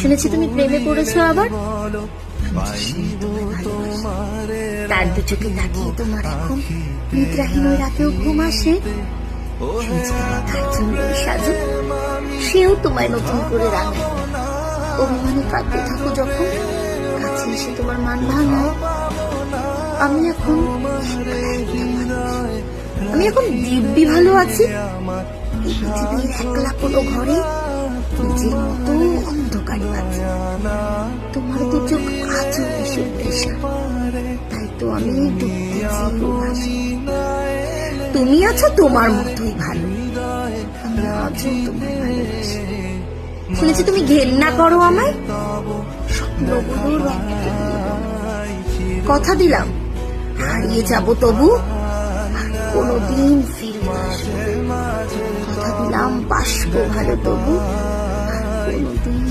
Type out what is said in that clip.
শুনেছি তুমি প্রেমে পড়েছো আবার? তার দু চোখে তাকিয়ে তোমার এখন নিদ্রাহীন ওই রাতেও ঘুম আসে। সাজু। সেও তোমায় নতুন করে রাঙায় অভিমানে কাঁদতে থাকো যখন কাছে এসে তোমার মান ভাঙায় আমি এখন আমি এখন দিব্যি ভালো আছি। এই পৃথিবীর একলা কোনো ঘরে মতো অন্ধকারে আছি তোমার দু চোখ আজও ভীষণ তাই তো আমি ডুবতেছি তুমি আছো তোমার মতোই ভালো আমি আজও তোমায় ভালোবাসি শুনেছি তুমি ঘেন্না করো আমায়। কথা দিলাম。হারিয়ে যাব তবু কোনোদিন ফিরে কথা দিলাম。বাসবো ভালো তবু